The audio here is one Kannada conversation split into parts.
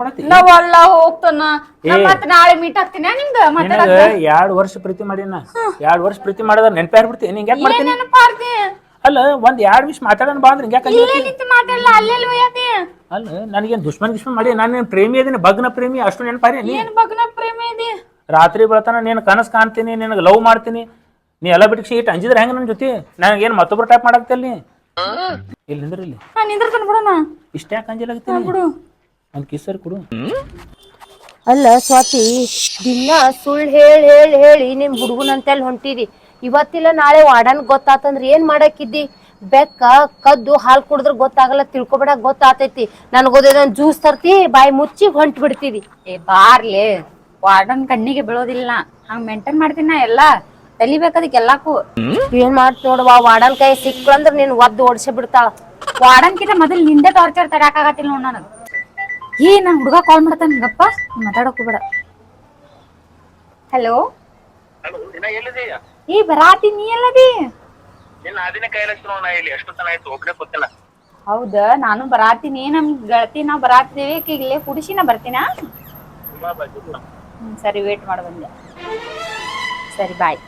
ಮಾಡತ್ತಿ ನಾವಲ್ಲ ಹೋಗ್ತಾನ. ನಾ ಮತ್ ನಾಳೆ ಮೀಟ್ ಆಗ್ತೀನಿ ನಿಮ್ಗ ನಿನಗ ಮಾತಾಡಕ ಎರಡ್ ವರ್ಷ ಪ್ರೀತಿ ಮಾಡಿನ. ಎರಡ್ ವರ್ಷ ಪ್ರೀತಿ ಮಾಡಿದ್ರ ನೆನಪೇ ಬಿಡ್ತೀನಿ ನಿಂಗೆ ಯಾಕೆ ಮಾಡ್ತೀನಿ? ನೆನಪಾರ್ತಿ ಅಲ್ಲ ಒಂದ್ ಎರಡ್ ವಿಷ್ ಮಾತಾಡೋಣ ಬಾ ಅಂದ್ರೆ ಯಾಕೆ ಮಾತಾಡಲ್ಲ ಅಲ್ಲೆಲ್ಲ ಒಯ್ಯಾತಿ ಅಲ್ಲ ನನಗೇನ್ ದುಶ್ಮನ್ ಗಿಶ್ಮನ್ ಮಾಡಿ ನಾನು ಪ್ರೇಮಿ ಅದೀನಿ ಭಗ್ನ ಪ್ರೇಮಿ ಅಷ್ಟು ನೆನಪಾರಿ ನೀ? ಏನ್ ಬಗ್ನ ಪ್ರೇಮ ಇದೆ ರಾತ್ರಿ ಬೆಳತನ ನೀನು ಕನಸು ಕಾಣ್ತೀನಿ ನಿನಗೆ ಲವ್ ಮಾಡ್ತೀನಿ. ನೀ ಎಲ್ಲ ಬಿಟ್ಟು ಇಟ್ಟು ಅಂಜಿದ್ರೆ ಹೆಂಗ ನನ್ನ ಜೊತೆ? ನನಗೇನು ಮತ್ತೊಬ್ರು ಟೈಪ್ ಮಾಡಾಕ್ತಿಲ್ಲ ನೀ? ಇಲ್ಲಿ ನಿಂದ್ರ ಇಲ್ಲಿ ಹಾ ನಿಂದ್ರತನ ಬಿಡೋಣ. ಇಷ್ಟ ಯಾಕೆ ಅಂಜಿಲಾಗ್ತೀನಿ ಬಿಡು. ಒಂದು ಕಿಸರ್ ಕೊಡು. ಅಲ್ಲ ಸ್ವಾತಿ ದಿನ ಸುಳ್ಳು ಹೇಳಿ ಹೇಳಿ ಹೇಳಿ ನಿಮ್ ಹುಡುಗನಂತೆಲ್ ಹೊಂಟಿದಿ. ಇವತ್ತಿಲ್ಲ ನಾಳೆ ವಾಡನ್ ಗೊತ್ತಾತಂದ್ರ ಏನ್ ಮಾಡಾಕಿದ್ದಿ ಬೆಕ್ಕ ಕದ್ದು ಹಾಲ್ ಕುಡಿದ್ರ ಗೊತ್ತಾಗಲ್ಲ ತಿಳ್ಕೊಬೇಡ ಗೊತ್ತಾತೈತಿ. ನನಗೋದ ಜ್ಯೂಸ್ ತರ್ತಿ ಬಾಯಿ ಮುಚ್ಚಿ ಹೊಂಟ್ ಬಿಡ್ತಿದಿ. ಏ ಬಾರ್ಲೆ. ವಾರ್ಡನ್ ಕಣ್ಣಿಗೆ ಬೀಳೋದಿಲ್ಲ. ಹಂಗ ಮೇಂಟೈನ್ ಮಾಡ್ತೀನಿ ನಾ ಎಲ್ಲಾ ತಲಿಬೇಕದಕ್ಕೆ ಎಲ್ಲಾಕು ಏನ್ ಮಾಡ್ತಿ ನೋಡುವ ವಾಡನ್ ಕೈ ಸಿಕ್ಕಂದ್ರ ನೀನ್ ಒದ್ದು ಓಡ್ಸೇ ಬಿಡ್ತಾಳ. ವಾರ್ಡನ್ ಕಿಂತ ಮೊದಲ್ ನಿಂದೆ ಟಾರ್ಚರ್ ತಡಕಾಗತ್ತಿಲ್ಲ ನೋಡ್ ನನಗ. ಈ ನನ್ ಹುಡುಗ ಕಾಲ್ ಮಾಡ್ತಾನ ಗಪ್ಪ ಮಾತಾಡಕ್ ಹೋಗ್ಬೇಡ. ಹಲೋ ಏ ದಿನ ಎಲ್ಲಿದೆಯ ಈ ಬರಾತಿ ನೀ ಎಲ್ಲದಿ? ನಿನ್ನ ಅದಿನ ಕೈಯಲ್ಲಿ ನಾ ಇಲ್ಲಿ ಎಷ್ಟು ತನ ಆಯ್ತು ಒಬ್ಬನೇ ಗೊತ್ತಿಲ್ಲ ಹೌದ? ನಾನು ಬರಾತೀನಿ ನಮ್ ಗೆಳತಿ ನಾವ್ ಬರಾತಿದೇವಿ ಆಕಿ ಇಲ್ಲೇ ಕುಡಿಸಿ ನಾ ಬರ್ತೀನಾ? ತುಂಬಾ ಬಾಜು ಹ್ಮ್ ಸರಿ ವೇಟ್ ಮಾಡ ಬಂದೆ. ಸರಿ ಬಾಯ್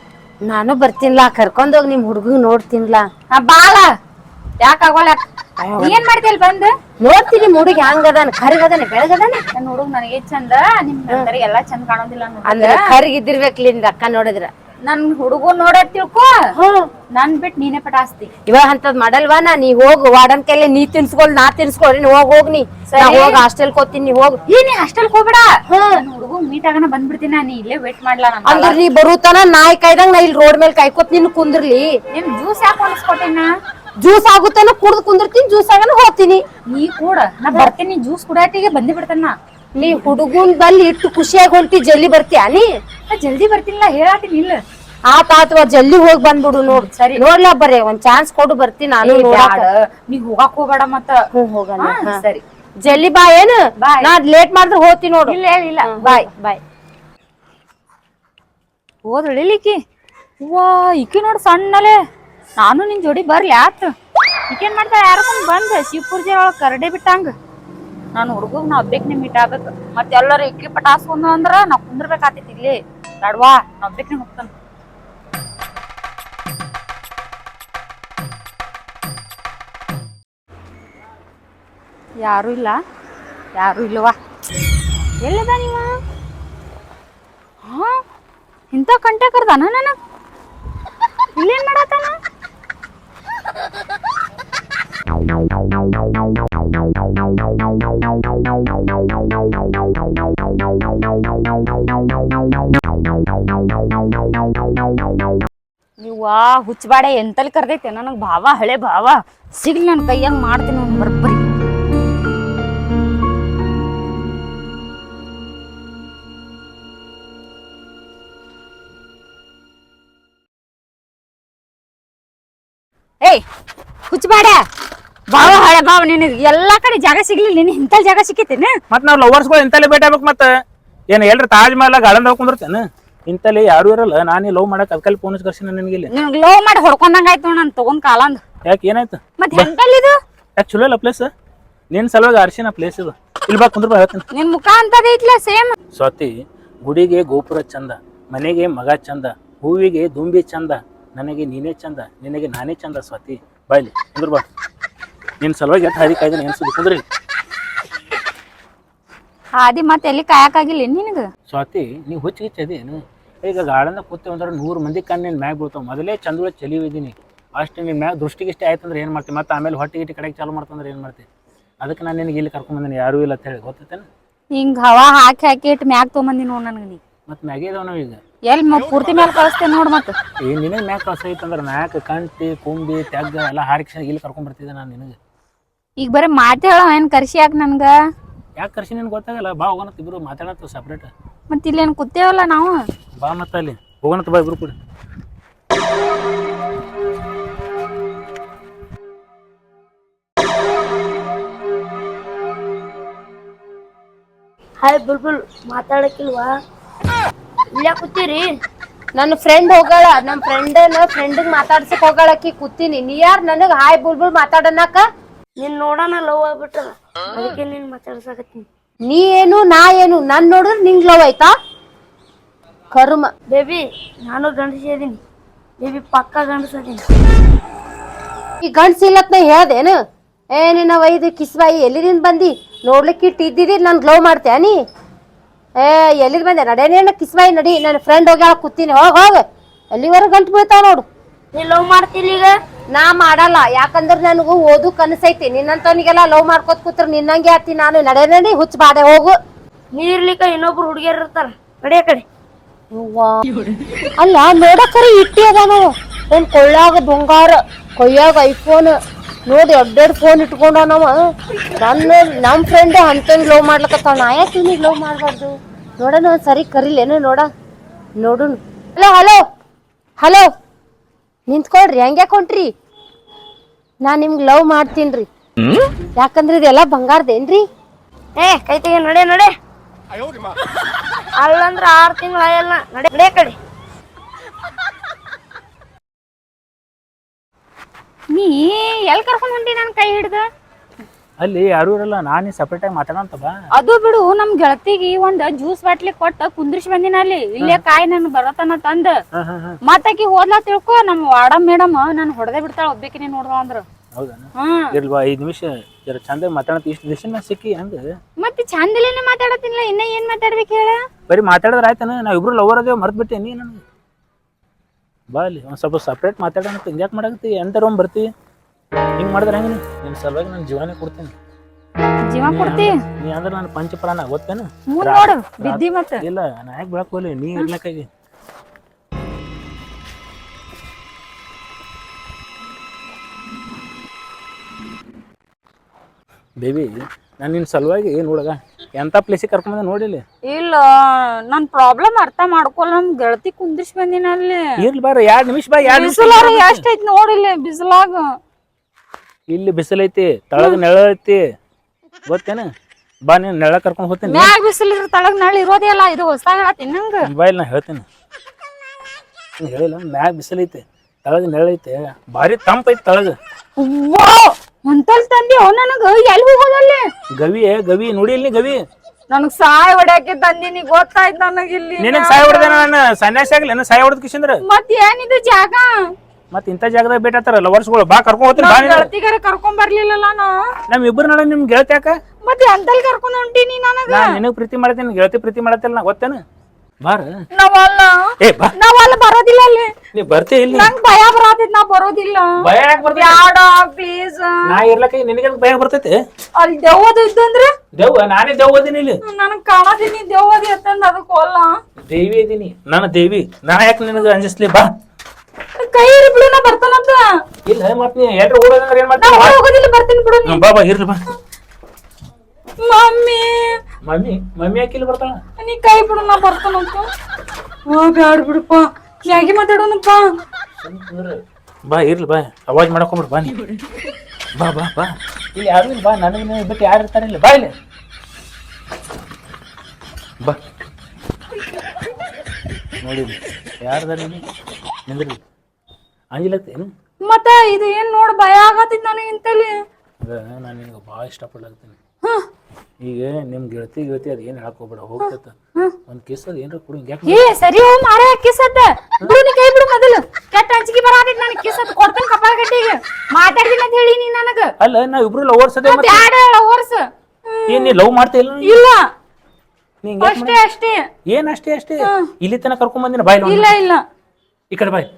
ನಾನು ಬರ್ತೀನ್ಲಾ ಕರ್ಕೊಂಡೋಗ್ ನಿಮ್ ಹುಡುಗ ನೋಡ್ತೀನ್ಲಾ. ಹಾ ಬಾಳ. ಯಾಕ ಆಗೋಲ್ಲ? ಏನ್ ಮಾಡ್ತೀಯಲ್ ಬಂದ್? ನೋಡ್ತೀನಿ ಹುಡುಗ ಹಂಗದಾನ ಕರಿಗದಾನ ಬೆಳಗದಾನ ನನ್ ಹುಡುಗ ನನಗೆ ಚಂದ ನಿಮ್ ನಂತರ ಎಲ್ಲಾ ಚಂದ ಕಾಣೋದಿಲ್ಲ ಅಂದ್ರೆ ಅಂದ್ರ ಕರಿಗಿದ್ದಿರ್ಬೇಕ್ಲಿ ನಿಂದ ಅಕ್ಕ ನೋಡಿದ್ರ? ನನ್ ಹುಡುಗ ನೋಡ ತಿಳ್ಕೊ. ನನ್ ಬಿಟ್ ನೀನೇ ಪಟಾಸ್ತಿ. ಇವಾಗ ಅಂತದ್ ಮಾಡಲ್ವಾ ನಾ? ನೀ ಹೋಗು ವಾರ್ಡನ್ ಕೈಲಿ ನೀ ತಿನ್ಸ್ಕೊಳ್ ನಾ ತಿನ್ಸ್ಕೊಳ್ರಿ ನೀ ಹೋಗ್ ಹೋಗ್ ನೀ. ಹೋಗ್ ಹಾಸ್ಟೆಲ್ ಕೋತೀನಿ ನೀ ಹೋಗ್. ಏ ನೀ ಹಾಸ್ಟೆಲ್ ಹೋಗ್ಬೇಡ. ನನ್ ಹುಡುಗ ಮೀಟ್ ಆಗನ ನಾ ನೀ ಇಲ್ಲೇ ವೇಟ್ ಮಾಡ್ಲಾ ಅಂದ್ರೆ ಅಂದ್ರ ನೀ ಬರುತ್ತಾನ ನಾಯಿ ಕಾಯ್ದಂಗ ನಾ ಇಲ್ಲಿ ರೋಡ್ ಮೇಲೆ ಕಾಯ್ಕೋತ್ ನಿನ್ ಕುಂದ್ರಲಿ. ನಿನ್ ಜ್ಯೂಸ್ ಯಾಕೆ ಹೊಲಿಸ್ಕೊಟ್ಟಿನ? ಜ್ಯೂಸ್ ಆಗುತ್ತೇನೋ ಕುಡ್ದು ಕುಂದಿರ್ತೀನಿ ಜ್ಯೂಸ್ ಆಗನ ಹೋಗ್ತೀನಿ. ನೀ ಕೂಡ ನಾ ಬರ್ತೀನಿ ಜ್ಯೂಸ್ ಕುಡಿಯಾಟಿಗೆ ಬಂದಿ ಬಿಡ್ತಾನ ನೀ. ಹುಡುಗನ್ ಬಲ್ಲಿ ಇಟ್ಟು ಖುಷಿಯಾಗಿ ಹೊಂಟಿ ಜಲ್ದಿ ಬರ್ತೀಯ ನೀ? ನಾ ಜಲ್ದಿ ಬರ್ತೀನಿಲ್ಲ ಹೇಳಾತೀನಿ ಇಲ್ಲ. ಆತ ಅಥವಾ ಜಲ್ದಿ ಹೋಗಿ ಬಂದ್ಬಿಡು ನೋಡ್. ಸರಿ. ನೋಡ್ಲಾ ಬರ್ರಿ ಒಂದ್ ಚಾನ್ಸ್ ಕೊಡು ಬರ್ತೀನಿ ನಾನು ನೋಡಾಕ. ನೀ ಹೋಗಾಕ್ ಹೋಗ್ಬೇಡ ಮತ್ತ. ಹ್ಮ್ ಹೋಗಲ್ಲ ಹಾ, ಸರಿ. ಜಲ್ದಿ ಬಾ ಏನ್. ನಾ ಲೇಟ್ ಮಾಡಿದ್ರೆ ಹೋಗ್ತೀನಿ ನೋಡು. ಇಲ್ಲ ಇಲ್ಲ ಬಾಯ್. ಬಾಯ್. ಹೋದ್ರಳಿಲಿಕ್ಕಿ ವಾ ಈಕಿ ನೋಡು ಸಣ್ಣಲೆ. ನಾನು ನಿನ್ ಜೋಡಿ ಬರ್ಲಿ, ಆತ. ಈಕೇನ್ ಮಾಡ್ತಾಳ ಯಾರಕೊಂಡ್ ಬಂದ? ಶಿವಪುರ್ಜಿ ಒಳಗ್ ಕರಡೆ ಬಿಟ್ಟಂಗ. ನಾನು ಹುಡುಗ ನಾ ಒಬ್ಬೇಕ್ನೆ ಮೀಟ್ ಆಗ್ಬೇಕು. ಮತ್ತೆ ಎಲ್ಲಾರು ಇಕ್ಕಿ ಪಟಾಸ್ಕೊಂಡ್ ಅಂದ್ರ ನಾ ಕುಂದ್ರಬೇಕಾತೈತಿ ಇಲ್ಲಿ. ನಡ್ವಾ, ನಾ ಒಬ್ಬೇಕ್ನೆ ಹೋಗ್ತಾನ. ಯಾರು ಇಲ್ಲ. ಯಾರು ಇಲ್ಲವಾ ಎಲ್ಲದ ನೀವ? ಹಾ, ಇಂಥ ಕಂಟೆ ಕರ್ದಾನ ನನಗ ಇಲ್ಲೇನ್ ಮಾಡತ್ತಾನ ನೀವಾ ಹುಚ್ಚಬಾಡೆ ಎಂತಲ್ಲಿ ಕರ್ದೈತೆ? ನನಗೆ ಭಾವ, ಹಳೆ ಭಾವ. ಸಿಗ್ಲಿ ನನ್ನ ಕೈಯಾಗ ಮಾಡ್ತೀನಿ ಅವ್ನು ಬರ್ಬರಿ. ಏಯ್, ಹುಚ್ಚಬಾಡೆ! ಭಾವ ಹಳೆ ಬಾವ ನಿನ್ ಎಲ್ಲಾ ಕಡೆ ಜಾಗ ಸಿಗ್ಲಿಲ್ಲ ನಿನ್ ಇಂಥ ಜಾಗ ಸಿಕ್ಕೈತೇನೆ? ಮತ್ತೆ ನಾವು ಲವರ್ಸ್ಗಳು ಇಂತಲ್ಲಿ ಭೇಟಿ ಆಗ್ಬೇಕು ಮತ್ತೆ. ಏನು ಎಲ್ರ ತಾಜ್ ಮಹಲ್ ಗಾರ್ಡನ್ ಕುಂದಿರ್ತೇನೆ ಇಂತಲ್ಲಿ ಯಾರು ಇರಲ್ಲ ನಾನೇ ಲವ್ ಮಾಡಕ್ ಅದಕ್ಕಲ್ಲಿ ಫೋನ್ ಕರ್ಸಿನ ನಿನಗೆ ಇಲ್ಲಿ. ನಿನಗೆ ಲವ್ ಮಾಡಿ ಹೊಡ್ಕೊಂಡಂಗ ಆಯ್ತು ನಾನು ತಗೊಂಡ್ ಕಾಲಂದ್. ಯಾಕೆ ಏನಾಯ್ತು? ಮತ್ತೆ ಯಾಕೆ ಚಲೋ ಇಲ್ಲ ಪ್ಲೇಸ್ ನಿನ್ ಸಲುವಾಗಿ ಅರ್ಶಿನ ಪ್ಲೇಸ್ ಇದು. ಇಲ್ಲಿ ಬಾ ಕುಂದ್ರ ಬಾ ಹೇಳ್ತೀನಿ. ನಿನ್ ಮುಖ ಅಂತದೈತ್ಲ ಸೇಮ್ ಸ್ವಾತಿ ಗುಡಿಗೆ ಗೋಪುರ ಚಂದ ಮನೆಗೆ ಮಗ ಚಂದ ಹೂವಿಗೆ ದುಂಬಿ ಚಂದ ನನಗೆ ನೀನೇ ಚಂದ ನಿನಗೆ ನಾನೇ ಚಂದ ಸ್ವಾತಿ. ಬಾಯ್ಲಿ ಕುಂದ್ರ ಬಾ. ನಿನ್ನ ಸಲುವಾಗಿ ಎಷ್ಟು ಹಾದಿ ಕಾಯ್ದೆ ನೆನ್ಸುದು ಕುಂದ್ರಿ? ಹಾದಿ ಮತ್ತೆ ಎಲ್ಲಿ ಕಾಯಕ್ಕಾಗಿಲ್ಲ ನಿನಗ? ಸ್ವಾತಿ ನೀವು ಏನು? ಈಗ ಗಾರ್ಡನ್ದಾಗ ಕೂತೇವೆ ಅಂದ್ರೆ ನೂರು ಮಂದಿ ಕಣ್ಣು ನಿನ್ನ ಮ್ಯಾಗ ಬೀಳ್ತಾವೆ. ಮೊದಲೇ ಚಂದೊಳಗೆ ಚಲಿವಿದ್ದೀನಿ ಅಷ್ಟು ನಿನ್ನ ಮ್ಯಾಗ ದೃಷ್ಟಿಗಿಷ್ಟೇ ಆಯ್ತಂದ್ರೆ ಏನು ಮಾಡ್ತೀವಿ ಮತ್ತೆ ಆಮೇಲೆ ಹೊಟ್ಟೆ ಗಿಟ್ಟಿ ಕಡೆಗೆ ಚಾಲು ಮಾಡ್ತಂದ್ರೆ ಏನು ಮಾಡ್ತೀವಿ ಅದಕ್ಕೆ ನಾನು ನಿನಗೆ ಇಲ್ಲಿ ಕರ್ಕೊಂಡ್ ಬಂದಿನಿ. ಯಾರೂ ಇಲ್ಲ ಅಂತ ಹೇಳಿ. ಗೊತ್ತೈತೆ ಹಿಂಗೆ ಹವಾ ಹಾಕಿ ಹಾಕಿ ಇಟ್ಟು ಮ್ಯಾಗ ತೊಗೊಂಬಂದಿ ನೋಡಿ ನನಗೆ ನೀ. ಮತ್ತೆ ಮ್ಯಾಗೆ ಇದಾವ ನಾವು ಈಗ. ಎಲ್ಲಿ ಮ- ಪೂರ್ತಿ ಮೇಲೆ ಕಳಿಸ್ತೇನೆ ನೋಡಿ ಮತ್ತೆ. ಈ ನಿನಗೆ ಮ್ಯಾಗ ಕಳ್ಸ ಐತಂದ್ರೆ ಮ್ಯಾಕ್ ಕಂಟಿ ಕುಂಬಿ ತೆಗ್ಗ ಎಲ್ಲ ಹಾರಿಕ್ಷ ಇಲ್ಲಿ ಕರ್ಕೊಂಡ್ ಬರ್ತಿದ್ದೆ ನಾನು ನಿನಗೆ. ಈಗ ಬರೀ ಮಾತು ಏನು ಏನ್ ಕರ್ಸಿ ಯಾಕ ನನ್ಗ? ಯಾಕೆ ಕರ್ಸಿ ನಿನ್ ಗೊತ್ತಾಗಲ್ಲ? ಬಾ ಹೋಗೋಣ ಇಬ್ರು ಮಾತಾಡತ್ತ ಸಪ್ರೇಟ್ ಮತ್ ಏನು ಕೂತೇವಲ್ಲ ನಾವು? ಬಾ ಮತ್ತೆ ಅಲ್ಲಿ. ಹೋಗೋಣ ಬಾ ಇಬ್ರು ಕೂಡ. ಹಾಯ್ ಬುಲ್ಬುಲ್ ಮಾತಾಡಕ್ಕಿಲ್ವಾ? ಇಲ್ಲ ಕೂತೀರಿ? ನನ್ನ ಫ್ರೆಂಡ್ ಹೋಗಾಳ ನಮ್ಮ ಫ್ರೆಂಡನ ಫ್ರೆಂಡಿಗೆ ಮಾತಾಡ್ಸಕ್ ಹೋಗಳಾಕಿ ಕೂತೀನಿ. ನೀ ಯಾರ್? ನನಗ್ ಹಾಯ್ ಬುಲ್ಬುಲ್ ಮಾತಾಡನಕ ನೀನ್ ನೋಡೋಣ ಲವ್ ಆಗ್ಬಿಟ್ಟದ ಅದಕ್ಕೆ ನೀನ್ ಮಾತಾಡ್ಸಾಕತ್ತೀನಿ. ನೀ ಏನು ನಾ ಏನು ನನ್ ನೋಡಿದ್ರೆ ನಿಂಗ್ ಲವ್ ಆಯ್ತಾ? ಕರ್ಮ. ಬೇಬಿ ನಾನು ಗಂಡಸಿದೀನಿ ಬೇಬಿ ಪಕ್ಕ ಗಂಡಸದೀನಿ ಈ ಗಂಡ್ಸ್ ಇಲ್ಲತ್ ನಾ ಹೇಳ್ದೇನು? ಏ ನಿನ್ನ ವೈದು ಕಿಸ್ಬಾಯಿ ಎಲ್ಲಿದಿಂದ ಬಂದಿ? ನೋಡ್ಲಿಕ್ಕೆ ಇಟ್ಟು ಇದ್ದಿದ್ದು ನನ್ ಗ್ಲವ್ ಮಾಡ್ತೀಯ ನೀ? ಏ ಎಲ್ಲಿದ್ ಬಂದೆ? ನಡೇನೇನ ಕಿಸ್ಬಾಯಿ ನಡಿ ನನ್ನ ಫ್ರೆಂಡ್ ಹೋಗಿ ಕೂತೀನಿ. ಹೋಗ ಹೋಗ. ಎಲ್ಲಿವರೆಗೆ ಗಂಟು ಬೀಳ್ತಾವ ನೋಡು. ನೀ ಲವ್ ಮಾಡ್ತಿಲ್ಲ ಈಗ? ನಾ ಮಾಡಲ್ಲ. ಯಾಕಂದ್ರ ನನಗೂ ಓದು ಕನಸೈತಿ. ನಿನ್ನಂತವನಿಗೆಲ್ಲ ಲವ್ ಮಾಡ್ಕೊತ ಕೂತ್ರ ನಿನ್ನಂಗೆ ಆತಿ, ನಾನು ನಡೆ ನಡಿ, ಹುಚ್ಚ ಬಾಡೆ ಹೋಗು. ನೀರ್ಲಿಕ್ಕ ಇನ್ನೊಬ್ರು ಹುಡುಗಿಯರ್ ಇರ್ತಾರ. ಕಡೆ. ಕಡೆ. ಅಲ್ಲ, ನೋಡಕರಿ ಇಟ್ಟಿ ಅದಾನ ಒಂದ್ ಕೊಳ್ಳಾಗ ಬಂಗಾರ ಕೊಯ್ಯಾಗ ಐಫೋನ್. ನೋಡಿ ಎರಡೆರಡು ಫೋನ್ ಇಟ್ಕೊಂಡ ನಾವ. ನನ್ನ, ನಮ್ ಫ್ರೆಂಡ್ ಅಂತಂಗ್ ಲವ್ ಮಾಡ್ಲಕತ್ತಾವ ನಾ ಯಾಕೆ ನೀವು ಲವ್ ಮಾಡ್ಬಾರ್ದು? ನೋಡೋಣ ಸರಿ ಕರಿಲೇನು ನೋಡ. ನೋಡು ಹಲೋ ಹಲೋ. ಹಲೋ. ನಿಂತ್ಕೊಳ್ರಿ ಹಂಗೆ ಕೊಂಟ್ರಿ ನಾ ನಿಮ್ಗೆ ಲವ್ ಮಾಡ್ತೀನ್ರಿ. ಯಾಕಂದ್ರೆ ಇದೆಲ್ಲ ಬಂಗಾರದೇನ್ರಿ ಏ ಕೈ ತೆಗೆ ನಡೆ ನಡೆ. ಅಲ್ಲಂದ್ರ ಆರ್ ತಿಂಗಳ ಆಯಲ್ಲ. ನಡೆ ನಡೆ ಕಡೆ. ನೀ ಎಲ್ ಕರ್ಕೊಂಡ್ ಹೊಂಟಿ ನನ್ ಕೈ ಹಿಡ್ದ? ಅಲ್ಲಿ ಯಾರು ಇರಲ್ಲ ನಾನು ಸಪ್ರೇಟಾಗಿ ಆಗಿ ಬಾ. ಅದು ಬಿಡು ನಮ್ ಗೆಳತಿಗೆ ಒಂದ್ ಜ್ಯೂಸ್ ಬಾಟ್ಲಿ ಕೊಟ್ಟ ಕುಂದ್ರಿಸಿ ಬಂದಿನ ಅಲ್ಲಿ. ಇಲ್ಲೇ ಕಾಯಿ ನನ್ ಬರತನ ತಂದ. ಮತ್ತಾಕಿ ಹೋದ್ಲಾ ತಿಳ್ಕೊ ನಮ್ ವಾಡ ಮೇಡಮ್ ನಾನು ಹೊಡೆದೇ ಬಿಡ್ತಾಳ ಒಬ್ಬೇಕಿನೇ ನೋಡ್ದ ಅಂದ್ರ. ಇಲ್ವಾ ಐದು ನಿಮಿಷ ಜರ ಚಂದ ಮಾತಾಡೋಂತ ಇಷ್ಟು ದಿವಸ ನಾ ಸಿಕ್ಕಿ ಅಂದ. ಮತ್ತೆ ಚಂದಲೇನೆ ಮಾತಾಡತಿಲ್ಲ ಇನ್ನ ಏನ್ ಮಾತಾಡ್ಬೇಕು ಹೇಳ? ಬರೀ ಮಾತಾಡಿದ್ರೆ ಆಯ್ತಾನ ನಾವು ಇಬ್ರು ಲವರ್ ಅದೇವ್ ಮರ್ತು ಬಿಟ್ಟೆ ನೀ ನನಗೆ. ಬಾ ಅಲ್ಲಿ ಒಂದು ಸ್ವಲ್ಪ ಸಪ್ರೇಟ್ ಮಾತಾಡೋಣ ಹಿಂಗ್ಯಾಕೆ ಮಾಡಾಕತ್ತಿ ಎಂತ ರೂಮ್ ಬರ್ತೀವಿ ಹಿಂಗೆ ಮಾಡಿದ್ರೆ ಹೆಂಗೆ ನಿಮ್ ಸಲುವಾಗಿ ನಾನು ಜೀವನೇ ಕೊಡ್ತೀನಿ. ಜೀವ ಕೊಡ್ತಿ? ನೀ ಅಂದ್ರೆ ನಾನು ಪಂಚಪ್ರಾಣ ಗೊತ್ತೇನು? ಮುಂದ್ ನೋಡು ಬಿದ್ದಿ ಮತ್ತೆ. ಇಲ್ಲ ನಾ ಯಾಕೆ ಬೆಳಕೋಲಿ ನೀ ಇರ್ಲಕ್ಕಾಗಿ. ಬೇಬಿ ನಾನು ನಿನ್ ಸಲುವಾಗಿ ನೋಡಗ ಎಂಥ ಪ್ಲೇಸಿಗೆ ಕರ್ಕೊಂಡ್ ನೋಡಿಲಿ ಇಲ್ಲ ನನ್ ಪ್ರಾಬ್ಲಮ್ ಅರ್ಥ ಮಾಡ್ಕೊಲ್ಲ ನಮ್ ಗೆಳತಿ ಕುಂದಿಸ್ ಬಂದಿನ ಅಲ್ಲಿ. ಇರ್ಲಿ ಬಾರ ಎರಡು ನಿಮಿಷ ಬಾ ಎರಡು ನಿಮಿಷ ಎಷ್ಟೈತಿ ನೋಡಿಲಿ ನೋಡಿಲ್ಲ ಬಿಸಿಲಾಗ. ಇಲ್ಲಿ ಬಿಸಿಲೈತಿ ತಳಗ ನೆಳ ಐತಿ. ಗೊತ್ತೇನ? ಬಾ ನೀನು ನೆಳ ಕರ್ಕೊಂಡು ಹೋಗ್ತೀನಿ. ಮ್ಯಾಗ ಬಿಸಿಲಿರ ತಳಗ ನಳ್ಳಿ ಇರೋದೇ ಅಲ್ಲ ಇದು ಹೊಸ ಹೇಳತ್ತೀನಿ ನಂಗ. ಮೊಬೈಲ್ ನಾ ಹೇಳ್ತೀನಿ. ನೀನ್ ಹೇಳಿಲ್ಲ ಮ್ಯಾಗ ಬಿಸಿಲೈತಿ ತಳಗ ನೆಳ ಐತಿ. ಭಾರಿ ತಂಪೈತಿ ತಳಗ. ಒಂತಲ್ ತಂದಿ ಅವ್ ನನಗ ಎಲ್ಲಿ ಹೋಗೋದಲ್ಲಿ ಗವಿ ಗವಿ ನೋಡಿ ಇಲ್ಲಿ ಗವಿ. ನನಗ್ ಸಾಯ್ ಹೊಡ್ಯಾಕೆ ತಂದಿನಿ ಗೊತ್ತಾಯ್ತು ನನಗಿಲ್ಲಿ ನಿನಗೆ ಸಾಯ ಹೊಡೆದ ನಾನು? ಸನ್ಯಾಸಿ ಆಗ್ಲಿ ಸಾಯ ಹೊಡೆದ ಕಿಶಂದ್ರ? ಮತ್ ಏನಿದು ಜಾಗ? ಮತ್ತೆ ಇಂತ ಜಾಗದಾಗ ಭೇಟಾತಾರ ಲವರ್ಸ್ಗಳು ಬಾ ಕರ್ಕೊಂಡ್ ಹೋಗ್ತೀನಿ ಬಾ ನೀನು. ಗೆಳತಿಗಾರ ಕರ್ಕೊಂಡ್ ಬರ್ಲಿಲ್ಲಲ್ಲ ನಾ? ನಮ್ ಇಬ್ಬರ ನಡ ನಿಮ್ ಗೆಳತಿ ಯಾಕ? ಮತ್ತೆ ಅಂತಲ್ ಕರ್ಕೊಂಡ್ ಹೊಂಟಿನಿ ನನಗ. ನಾ ನಿನಗ್ ಪ್ರೀತಿ ಮಾಡ್ತೀನಿ ಗೆಳತಿ ಪ್ರೀತಿ ಮಾಡತ್ತಿಲ್ಲ ನಾ ಗೊತ್ತೇನ? ಬಾರ. ನಾವಲ್ಲ ಏ ಬಾ. ನಾವಲ್ಲ ಬರೋದಿಲ್ಲ ಅಲ್ಲಿ. ನೀ ಬರ್ತಿ ಇಲ್ಲಿ. ನಂಗ್ ಭಯ ಬರತೈತ್ ನಾ ಬರೋದಿಲ್ಲ. ಭಯ ಯಾಕೆ ಬರ್ತೈತಿ? ಬ್ಯಾಡ ಪ್ಲೀಸ್ ನಾ ಇರ್ಲಕ್ಕ ನಿನಗೆ ಭಯ ಬರ್ತೈತಿ? ಅಲ್ಲಿ ದೆವ್ವದ ಇದ್ದಂದ್ರ? ದೆವ್ವ ನಾನೇ ದೆವ್ವ ಅದೀನಿ ಇಲ್ಲಿ. ನನಗ್ ಕಾಣತೀನಿ ದೆವ್ವದ ಎತ್ತಂದ ಅದಕ್ಕೆ ಹೋಲ್ಲ. ದೇವಿ ಅದೀನಿ ನಾನು ದೇವಿ. ನಾ ಯಾಕೆ ನಿನಗ ಅಂಜಿಸ್ಲಿ? ಬಾ. ಕೈ ಇರಿ ಬಿಡು ನಾ ಬರ್ತಾನಂತ ಇಲ್ಲ ಮತ್ ನೀ ಎಲ್ರು ಓಡೋದಂದ್ರೆ ಏನ್ ನಾ ಮಾಡ್ತೀನಿ ಹೋಗೋದಿಲ್ಲ ಬರ್ತೀನಿ ಬಿಡು ನೀ. ಬಾ ಬಾ ಇರ್ಲಿ ಬಾ. ಮಮ್ಮಿ. ಮಮ್ಮಿ ಮಮ್ಮಿ ಯಾಕೆ ಇಲ್ಲಿ ಬರ್ತಾಳ? ನೀ ಕೈ ಬಿಡು ನಾ ಬರ್ತಾನಂತ ಹಾ ಬ್ಯಾಡ ಬಿಡಪ್ಪ. ಯಾಕೆ ಮಾತಾಡೋಣಪ್ಪ. ಬಾ ಇರ್ಲಿ ಬಾ. ಅವಾಜ್ ಮಾಡಕೊಂಬಿಡ್ ಬಾ ನೀ ಬಾ ಬಾ ಬಾ. ಇಲ್ಲಿ ಯಾರು ಇಲ್ಲ ಬಾ. ನನಗೆ ನೀವು ಬಿಟ್ಟು ಯಾರು ಇರ್ತಾರೆ ಇಲ್ಲ? ಬಾ ಇಲ್ಲಿ. ಬಾ. ನೋಡಿ ಯಾರ್ದಾರ ನಿಂದ್ರಿ. ಅಂಜಿಲತ್ತೇನು ಮತ್ತ ಇದು ಏನು ನೋಡ್ ಭಯ ಆಗತ್ತಿದ್ ನನಗೆ ಇಂತಲ್ಲಿ. ಅದ ನಾನು ನಿನಗೆ ಭಾಳ ಇಷ್ಟಪಡ್ಲಾಗ್ತೀನಿ ಈಗ ನಿಮ್ಮ ಗೆಳತಿ ಗೆಳತಿ ಅದು ಏನು ಹಾಕೋಬೇಡ ಹೋಗ್ತೈತ ಒಂದು ಕಿಸ್ ಅದ ಏನಾರ ಕೊಡು ಯಾಕ ಏ ಸರಿ ಹೋ ಮಾರ ಕಿಸತ್ತ ಬಿಡು ಕೈ ಬಿಡು ಮೊದಲು. ಕೆಟ್ಟ ಅಂಜಿಕೆ ನಾನು ನನಗೆ ಕಿಸತ್ ಕೊಡ್ತೇನೆ ಕಪಾಳ ಗಟ್ಟಿಗೆ ಮಾತಾಡ್ತೀನಿ ಅಂತ ಹೇಳಿ ನೀ ನನಗೆ. ಅಲ್ಲ ನಾ ಇಬ್ರು ಲವರ್ಸ್ ಅದೇ ಮತ್ತೆ ಬ್ಯಾಡ ಲವರ್ಸ್ ಏನ್ ನೀ ಲವ್ ಮಾಡ್ತಾ ಇಲ್ಲ ನೀ? ಇಲ್ಲ. ನೀ ಹಿಂಗ್ಯಾಕ್ ಅಷ್ಟೇ ಅಷ್ಟೇ. ಮಾಡಿ- ಏನ್ ಅಷ್ಟೇ ಅಷ್ಟೇ? ಇಲ್ಲಿ ತನಕ ಕರ್ಕೊಂಡ್ ಬಂದಿನ? ಬಾಯ್ ಇಲ್ಲ ಇಲ್ಲ. ಈ ಕಡೆ ಬಾಯ್.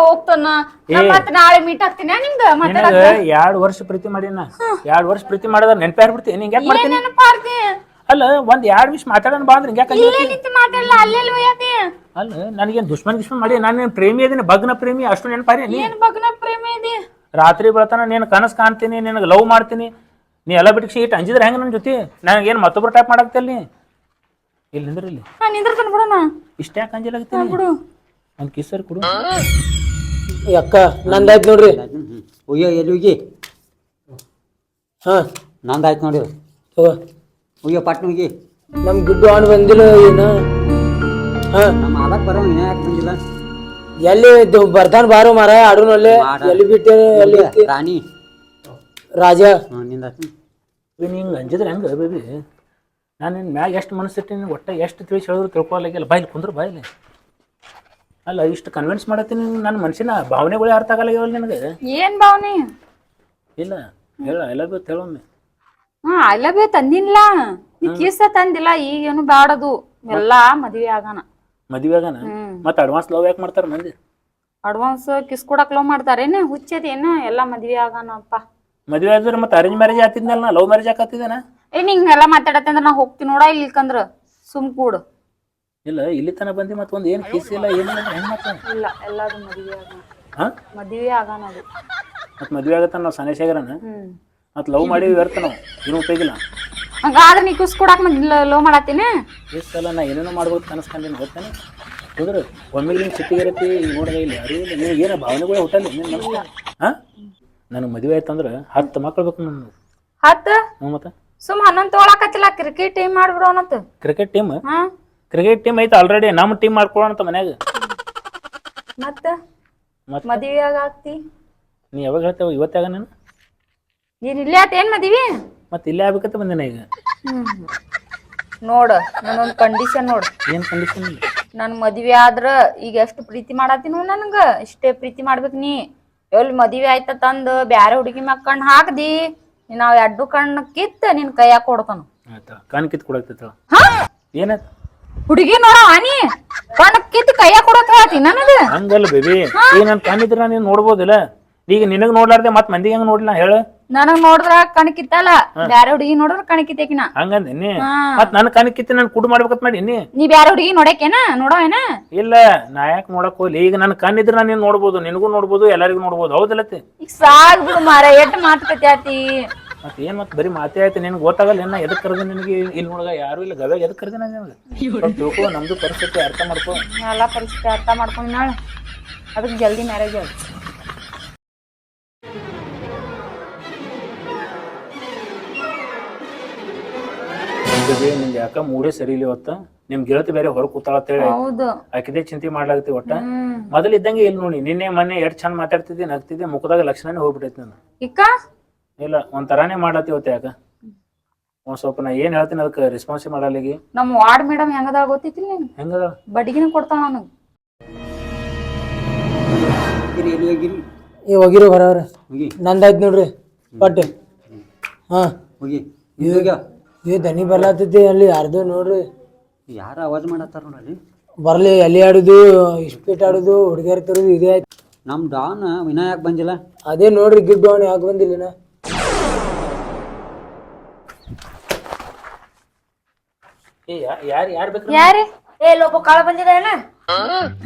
ಹೋಗ್ತಾನ. ನಾಳೆ ಮೀಟ್ ಆಗ್ತೀನಿ ಎರಡ್ ವರ್ಷ ಪ್ರೀತಿ ಮಾಡಿನ. ಎರಡ್ ವರ್ಷ ಪ್ರೀತಿ ಮಾಡಿದ್ರ ನೆನಪಿ ಆಗ್ಬಿಡ್ತಿ. ನಿಂಗೆ ಯಾಕೆ ಮಾಡ್ತೀನಿ? ನೆನಪಾರ್ತಿ ಅಲ್ಲ ಒಂದ್ ಎರಡ್ ವಿಷ್ ಮಾತಾಡೋಣ ಬಾ ಅಂದ್ರೆ ಮಾತಾಡಲ್ಲ ಅಲ್ಲೆಲ್ಲಿ ಒಯ್ಯತಿ ಅಲ್ಲ ನನಗೇನ್ ದುಶ್ಮನ್ ಗಿಶ್ಮನ್ ಮಾಡಿ ನಾನು ಪ್ರೇಮಿ ಅದೀನಿ ಭಗ್ನ ಪ್ರೇಮಿ ಅಷ್ಟು ನೆನಪಾರಿ ನೀ? ಏನ್ ಬಗ್ನ ಪ್ರೇಮ ಇದೆ ರಾತ್ರಿ ಬೆಳತನ ನೀನು ಕನಸು ಕಾಣ್ತೀನಿ ನಿನಗೆ ಲವ್ ಮಾಡ್ತೀನಿ. ನೀ ಎಲ್ಲ ಬಿಟ್ಟು ಇಟ್ಟು ಅಂಜಿದ್ರೆ ಹೆಂಗೆ ನನ್ನ ಜೊತೆ? ನನಗೇನು ಮತ್ತೊಬ್ರು ಟೈಪ್ ಮಾಡಾಕ್ತಿಲ್ಲ ನೀ? ಇಲ್ಲಿ ನಿಂದ್ರತನ ಬಿಡೋಣ. ಇಷ್ಟ ಯಾಕೆ ಅಂಜಿಲಾಗ್ತೀನಿ ಬಿಡು. ಒಂದು ಕಿಸರ್ ಕೊಡು. ಅಕ್ಕ ನಂದಾಯ್ತು ನೋಡ್ರಿ. ಒಯ್ಯೋ ಎಲ್ಲಿ ಹೋಗಿ ಹಾಂ. ನಂದಾಯ್ತು ನೋಡಿ. ತಗೋ. ಉಯ್ಯ ಪಟ್ನ ಹೋಗಿ ನಮ್ಮ ದುಡ್ಡು ಆನ್ ಬಂದಿಲ್ಲ ಏನ. ಹಾಂ. ನಮ್ಮ ಆಲಕ್ಕೆ ಬರೋ ಇನ್ನ ಯಾಕೆ ಬಂದಿಲ್ಲ? ಎಲ್ಲಿ ಬರ್ತಾನ ಬಾರೋ ಮಾರ ಆಡೋನಲ್ಲೇ. ಎಲ್ಲಿ ಬಿಟ್ಟೆ ಎಲ್ಲಿ? ರಾಣಿ. ರಾಜ. ನೀನು ಹಿಂಗೆ ಅಂಜಿದ್ರೆ ಹೆಂಗೆ ಬೇಬಿ? ನಾನು ನಿನ್ನ ಮ್ಯಾಗ ಎಷ್ಟು ಮನಸ್ಸಿಟ್ಟಿನಿ ಒಟ್ಟ ಎಷ್ಟು ತಿಳಿಸಿ ಹೇಳಿದ್ರು ತಿಳ್ಕೊಲಾಗಿಲ್ಲ ಬಾಯ್ಲಿ ಕುಂದ್ರು ಬಾಯ್ಲಿ. ಅಲ್ಲ ಇಷ್ಟು ಕನ್ವಿನ್ಸ್ ಮಾಡತ್ತೀನಿ ನನ್ನ ಮನಸ್ಸಿನ ಭಾವನೆಗಳೇ ಅರ್ಥ ಆಗಲ್ಲ ನಿನಗೆ. ಏನ್ ಭಾವನೆ? ಇಲ್ಲ ಹೇಳ ಎಲ್ಲ ಬೇಕು ಹೇಳೊಮ್ಮೆ. ಹಾ ಲವ್ ಯು ತಂದಿಲ್ಲ. ನೀ ಕಿಸ ತಂದಿಲ್ಲ ಈಗೇನು ಬಾಡದು ಎಲ್ಲ ಮದ್ವೆ ಆಗಾನ. ಮದುವೆ ಆಗನ? ಮತ್ತೆ ಅಡ್ವಾನ್ಸ್ ಲವ್ ಯಾಕೆ ಮಾಡ್ತಾರೆ ಮಂದಿ? ಅಡ್ವಾನ್ಸ್ ಕಿಸ್ ಕೊಡಕ್ ಲವ್ ಮಾಡ್ತಾರೇನ ಹುಚ್ಚದೇನ ಎಲ್ಲಾ ಮದ್ವೆ ಆಗಾನಪ್ಪ. ಮದುವೆ ಆದ್ರೆ ಮತ್ತೆ ಅರೇಂಜ್ ಮ್ಯಾರೇಜ್ ಆತಿದ್ನಲ್ಲ ಲವ್ ಮ್ಯಾರೇಜ್ ಆಕತ್ತಿದ್ದೇನ ಏ ನಿಂಗೆಲ್ಲ ಎಲ್ಲ ನಾನು ನಾ ಹೋಗ್ತೀನಿ ನೋಡ ಇಲ್ಕಂದ್ರ ಸುಮ್ ಕೂಡು ಇಲ್ಲ ಇಲ್ಲಿ ತನಕ ಬಂದಿ ಮತ್ತೆ ಒಂದು ಏನು ಕಿಸ್ ಇಲ್ಲ ಏನು ಹೆಂಗ್ ಮತ್ತೆ ಇಲ್ಲ ಎಲ್ಲಾದು ಮದುವೆ ಆಗ ಹಾಂ? ಮದ್ವೆ ಆಗಾನ ಅದು. ಮತ್ತೆ ಮದುವೆ ಆಗತ್ತಾನ ನಾವು ಹ್ಮ್. ಮತ್ತೆ ಲವ್ ಮಾಡಿ ವ್ಯರ್ಥ ನಾವು ಉಪಯೋಗ ಇಲ್ಲ. ಹಂಗಾದ್ರೆ ನೀ ಕಿಸ್ ಕೊಡಾಕ್ ಲವ್ ಮಾಡತ್ತೀನಿ? ಎಷ್ಟು ಸಲ ನಾ ಏನೇನೋ ಮಾಡ್ಬೋದು ಕನಸ್ಕೊಂಡೇನು ಗೊತ್ತೇನೆ ಹೋದ್ರೆ ಒಮ್ಮೆಗೆ ನಿಂಗೆ ಸಿಟ್ಟಿಗಿರತ್ತಿ ಈಗ ನೋಡಿದೆ ಇಲ್ಲಿ ಅರಿ ಇಲ್ಲ. ನಿನಗೆ ಏನೋ ಭಾವನೆಗಳೇ ಹುಟ್ಟಲ್ಲ ನಿನ್ನ ಹಾಂ? ನನಗೆ ಮದುವೆ ಆಯ್ತು ಅಂದ್ರೆ ಹತ್ತು ಮಕ್ಳು ಬೇಕು ನನಗೆ. ಹತ್ತು? ಹ್ಞೂ ಮತ್ತೆ. ಸುಮ್ ಹನ್ನೊಂದು ತೊಗೊಳಕತ್ತಿಲ್ಲ ಕ್ರಿಕೆಟ್ ಟೀಮ್ ಮಾಡ್ಬಿಡೋಣ ಕ್ರಿಕೆಟ್ ಟೀಮ್ ಹಾ. ಕ್ರಿಕೆಟ್ ಟೀಮ್ ಐತೆ ಆಲ್ರೆಡಿ ನಮ್ಮ ಟೀಮ್ ಮಾಡ್ಕೊಳ್ಳೋಣ ಮನ್ಯಾಗ. ಮತ್ತ? ಮತ್ತ್? ಮದ್ವೆ ಆಗ್ತಿ? ನೀ ಯಾವಾಗ ಹೇಳ್ತೇವ ಇವತ್ತಾಗ ನಾನು? ನೀನ್ ಇಲ್ಲೇ ಆತ ಏನ್ ಮದ್ವಿ? ಮತ್ತೆ ಇಲ್ಲೇ ಆಗ್ಬೇಕಂತ ಬಂದಿನ ಈಗ. ನೋಡ ನಾನೊಂದ್ ಕಂಡೀಷನ್ ನೋಡ್. ಏನ್ ಕಂಡೀಷನ್ ನನ್ ಮದ್ವಿ ಆದ್ರ ಈಗ ಎಷ್ಟು ಪ್ರೀತಿ ಮಾಡತ್ತೀನಿ ನನ್ಗ? ಇಷ್ಟೇ ಪ್ರೀತಿ ಮಾಡ್ಬೇಕು ನೀ. ಎಲ್ಲಿ ಮದ್ವಿ ಆಯ್ತ ತಂದ ಬ್ಯಾರೆ ಹುಡುಗಿ ಮ್ಯಾಗ ಕಣ್ ಹಾಕ್ದಿ ನಾವ್ ಎಡ್ಡು ಕಣ್ಣು ಕಿತ್ತ ನಿನ್ ಕೈಯಾಗ ಕೊಡ್ತಾನ. ಆಯ್ತಾ ಕಣ್ ಕಿತ್ ಕೊಡಾಕ್ತೈತಳ ಏನಾಯ್ತು? ಹುಡುಗಿ ನೋಡ ನೀ ಕಿತ್ತ ಕೊಡಕ್ ಹೇಳತಿ ನನಗ ಹಂಗಲ್ಲ ಬೇಬಿ. ಈಗ ನಾನು ಕಣ್ಣಿದ್ರ ನೀನ್ ನೋಡ್ಬೋದಿಲ್ಲ? ಈಗ ನಿನಗೆ ನೋಡ್ಲಾರ್ದೆ ಮತ್ತೆ ಮಂದಿಗೆ ಹೆಂಗ್ ನೋಡ್ಲಾ ಹೇಳು. ನನಗ್ ನೋಡಿದ್ರ ಕಣ್ ಕಿತ್ತಲ್ಲ. ಬ್ಯಾರೆ ಹುಡುಗಿ ನೋಡಿದ್ರ ಕಣ್ ಕಿತ್ತೇಕಿನ ಹಂಗಂದೆ ನೀ ಹಾ. ಮತ್ತೆ ನನ್ನ ಕಣ್ ಕಿತ್ತಿ ನಾನು ಕುಡ್ ಮಾಡ್ಬೇಕಂತ ಮಾಡಿ ನೀ ನೀ ಬ್ಯಾರೆ ಹುಡುಗಿ ನೋಡಕೇನ ನೋಡವೇನ ಇಲ್ಲ ನಾ ಯಾಕೆ ನೋಡಕ್ ಹೋಗ್ಲಿ? ಈಗ ನನ್ ಕಣ್ಣಿದ್ರ ನಾನು ನೀನು ನೋಡ್ಬೋದು? ನಿನಗೂ ನೋಡ್ಬೋದು ಎಲ್ಲರಿಗೂ ನೋಡ್ಬೋದು. ಹೌದಲ್ಲತ್ತಿ? ಈಗ ಸಾಕ್ ಬಿಡು ಮಾರ ಎಷ್ಟ್ ಮಾತುಕತೆ ಆತಿ ಮತ್ತೆ ಏನ್ ಮತ್ತೆ ಬರೀ ಮಾತೇ ಆಯ್ತು ನಿನಗೆ ಗೊತ್ತಾಗಲ್ಲ ಏನ ಎದಕ್ಕೆ ಕರೆದ ನಿನಗೆ? ಇಲ್ಲಿ ನೋಡಗ ಯಾರು ಇಲ್ಲ ಗವ್ಯಾಗ ಎದಕ್ಕೆ ಕರೆದ ನಾನು? ನಿನಗೆ ತಿಳ್ಕೊ ನಮ್ದು ಪರಿಸ್ಥಿತಿ ಅರ್ಥ ಮಾಡ್ಕೊ. ಎಲ್ಲಾ ಪರಿಸ್ಥಿತಿ ಅರ್ಥ ಮಾಡ್ಕೊಂಡ್ ನಾಳೆ. ಅದಕ್ಕೆ ಜಲ್ದಿ ಮ್ಯಾರೇಜ್ ಆಗ ನಿಮ್ಗೆ ಯಾಕ ಮೂಡೇ ಸರಿ ಇಲ್ಲ ಇವತ್ತ? ನಿಮ್ ಗೆಳತಿ ಬೇರೆ ಹೊರ ಕೂತಾಳತ್ತೇಳಿ ಹೌದು. ಆಕಿದೇ ಚಿಂತೆ ಮಾಡ್ಲಾಗತ್ತಿ ಒಟ್ಟ? ಮೊದಲಿದ್ದಂಗೆ ಮೊದಲು ಇದ್ದಂಗೆ ಇಲ್ಲಿ ನೋಡಿ ನಿನ್ನೆ ಮೊನ್ನೆ ಎಷ್ಟ್ ಚಂದ ಮಾತಾಡ್ತಿದ್ದೆ ನಗ್ತಿದ್ದೆ ಮುಖದಾಗ ಲಕ್ಷಣನೇ ಹೋಗ್ಬಿಟ್ಟೈತಿ ನಾನು. ಇಕ್ಕ? ಇಲ್ಲ ಒಂದ್ ತರಾನೇ ಮಾಡತ್ತಿ ಇವತ್ತು ಯಾಕ ಒಂದ್ ಸ್ವಲ್ಪ ನಾ ಏನ್ ಹೇಳ್ತೀನಿ ಅದಕ್ಕೆ ರೆಸ್ಪಾನ್ಸ್ ಮಾಡಲ್ಲಿಗಿ ನಮ್ಮ ವಾರ್ಡ್ ಮೇಡಮ್ ಹೆಂಗದ ಗೊತ್ತಿತ್ತಿಲ್ಲ ನೀನು ಹೆಂಗದ ಬಡ್ಡಿಗಿನ ಕೊಡ್ತಾನ ನಾನು ಹೋಗಿರಿ ಎಲ್ಲಿ ಹೋಗಿರಿ. ಏ ಹೋಗಿರೋ ಬರವ್ರ ಹೋಗಿ. ನಂದಾಯ್ತು ನೋಡ್ರಿ ಬಟ್ ಹಾ. ಹೋಗಿ. ಇದು ಹೋಗ್ಯ? ಏ ದನಿ ಬರ್ಲಾತೈತಿ ಅಲ್ಲಿ ಯಾರ್ದು ನೋಡ್ರಿ. ಯಾರ ಆವಾಜ್ ಮಾಡತ್ತಾರ ನೋಡಲ್ಲಿ ಬರ್ಲಿ ಅಲ್ಲಿ ಆಡುದು ಇಸ್ಪೀಟ್ ಆಡುದು ಹುಡುಗಿಯರ್ ತರೋದು ಇದೇ ಆಯ್ತು. ನಮ್ಮ ಡಾನ್ ವಿನಾಯಕ್ ಬಂದಿಲ್ಲ? ಅದೇ ನೋಡ್ರಿ ಗಿಡ್ ಅವನು ಯಾಕೆ ಬಂದಿಲ್ಲ ಇನ್ನ? ಏ ಯಾರು ಯಾರು ಬೇಕು ಯಾರಿ? ಏ ಲೋಪ ಕಾಳ ಬಂದಿದ ಏನ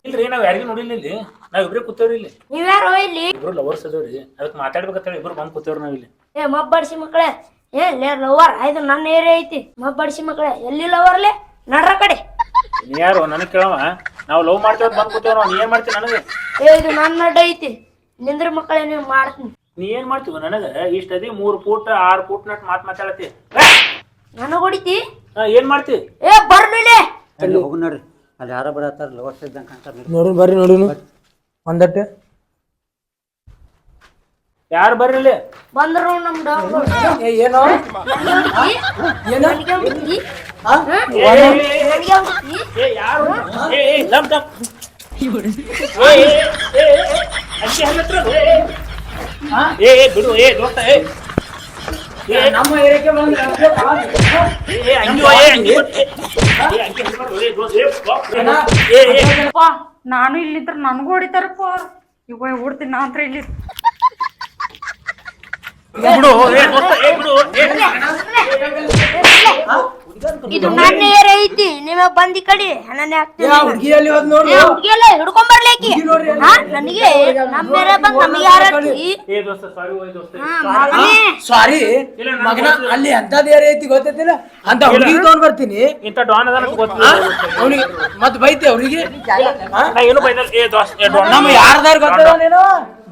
ಇಲ್ರಿ ನಾವ್ ಯಾರಿಗೂ ನೋಡಿಲ್ಲ ಇಲ್ಲಿ. ನಾವ್ ಇಬ್ರೇ ಕೂತೇವ್ರಿ ಇಲ್ಲಿ. ನೀವ್ಯಾರೋ ಇಲ್ಲಿ? ಇಬ್ರು ಲವರ್ಸ್ ಅದೇವ್ರಿ. ಅದಕ್ಕೆ ಮಾತಾಡ್ಬೇಕಂತ ಇಬ್ರು ಬಂದ್ ಕೂತೇವ್ರಿ ನಾವ್ ಇಲ್ಲಿ. ಏ ಮಬ್ಬಡಿಸಿ ಮಕ್ಕಳೇ ಏ ಲೇ ಲವರ್ ಇದು ನನ್ನ ಏರಿಯಾ ಐತಿ. ಮಬ್ಬಡಿಸಿ ಮಕ್ಕಳೇ ಎಲ್ಲಿ ಲವರ್ಲೆ ನಡ್ರ ಕಡೆ. ನೀ ಯಾರು? ನನಗ್ ಕೇಳವ? ನಾವ್ ಲವ್ ಮಾಡ್ತೇವೆ ಬಂದ್ ಕೂತೇವ್ ನಾವು. ನೀ ಏನ್ ಮಾಡ್ತೀವಿ ನನಗೆ? ಏ ಇದು ನನ್ನ ಅಡ್ಡ ಐತಿ. ನಿಂದ್ರ ಮಕ್ಕಳೇ ನೀವು ಮಾಡ್ತೀನಿ. ನೀ ಏನ್ ಮಾಡ್ತೀವ ನನಗ? ಇಷ್ಟ ಅದಿ ಮೂರ್ ಫೂಟ್ ಆರ್ ಫೂಟ್ ನಟ್ ಮಾತ್ ಮಾತಾಡತಿ ನನಗ್ ಹೊಡಿತಿ? ಏನ್ ಮಾಡ್ತಿ ಏ ಬರ್ಮೇಲೆ ಅಲ್ಲಿ ಹೋಗಿ ನೋಡ್ರಿ ಅಲ್ಲಿ ಯಾರ ಬರತ್ತಾರ ಲವರ್ಸ್ ಇದ್ದಂಗೆ ಕಾಣ್ತಾರ ಬರ್ರಿ ನೋಡುನು ಒಂದಟ್ಟೆ ಯಾರು ಬರ್ರಿ ಬಂದ್ರು ನಮ್ ಡಾಕ್ಟರ್ ಏ ಏನೋ ಏನೋ ನನಗೆ ಏ ಯಾರು ಏ ಏ ಏ ಏ, ಏ, ಏ, ಅಂಗಿ ಹಲ್ಲತ್ರ ಏ, ಏ. ಏ ಏ ಬಿಡು ಏ ದೋಸ್ತ ಏ ಏ, ನಮ್ಮ ಏರಿಯಾಕ್ಕೆ ಬಂದ್ರೆ ಏ, ಏ, ಅಂಗಿ ಒ, ಏ, ಅಂಗಿ ಒ, ಏ, ಏ, ಅಂಗಿ ಹಲ್ಬಾರ್ದು, ಏ, ದೋಸ್ತ, ಏ, ಬಾ, ಏ, ಏ, ಏ, ಅಪ್ಪ ನಾನು ಇಲ್ಲಿದ್ರ ನನಗೂ ಹೊಡಿತಾರಪ್ಪ ಇವ ಓಡ್ತೀನಿ ನಾ ಇಲ್ಲಿ. ಬಿಡು ಏ ದೋಸ್ತ ಏ ಬಿಡು ಏ ಇದು ನನ್ನ ಏರ್ ಐತಿ ನೀವೇ ಬಂದಿ ಕಡಿ ಕಡೆ ಹಣನೆ ಹಾಕ್ತೀನಿ. ಹುಡುಗಿಯಲ್ಲಿ ಹೋದ್ ನೋಡು. ಹುಡ್ಗಿಯಲ್ಲ ಹಿಡ್ಕೊಂಡ್ ನನಗೆ ನಮ್ಮ ಬೇರೆ ಬಂದ್ ನಮಗೆ ಯಾರ ಸಾರಿ ಮಗನ ಅಲ್ಲಿ ಎಂತದ ಏರ ಐತಿ ಗೊತ್ತೈತಿಲ್ಲ ಅಂತ ಹುಡುಗಿ ತಗೊಂಡ್ ಬರ್ತೀನಿ. ಇಂತ ಡಾನ್ ಅದ ಗೊತ್ತಿಲ್ಲ ಅವ್ನಿಗೆ ಮತ್ ಬೈತೆ ಅವ್ರಿಗೆ ಏನು ಬೈದಲ್ಲ ನಮ್ಮ ಯಾರ್ದಾರ ಗೊತ್ತದ ನೀನು?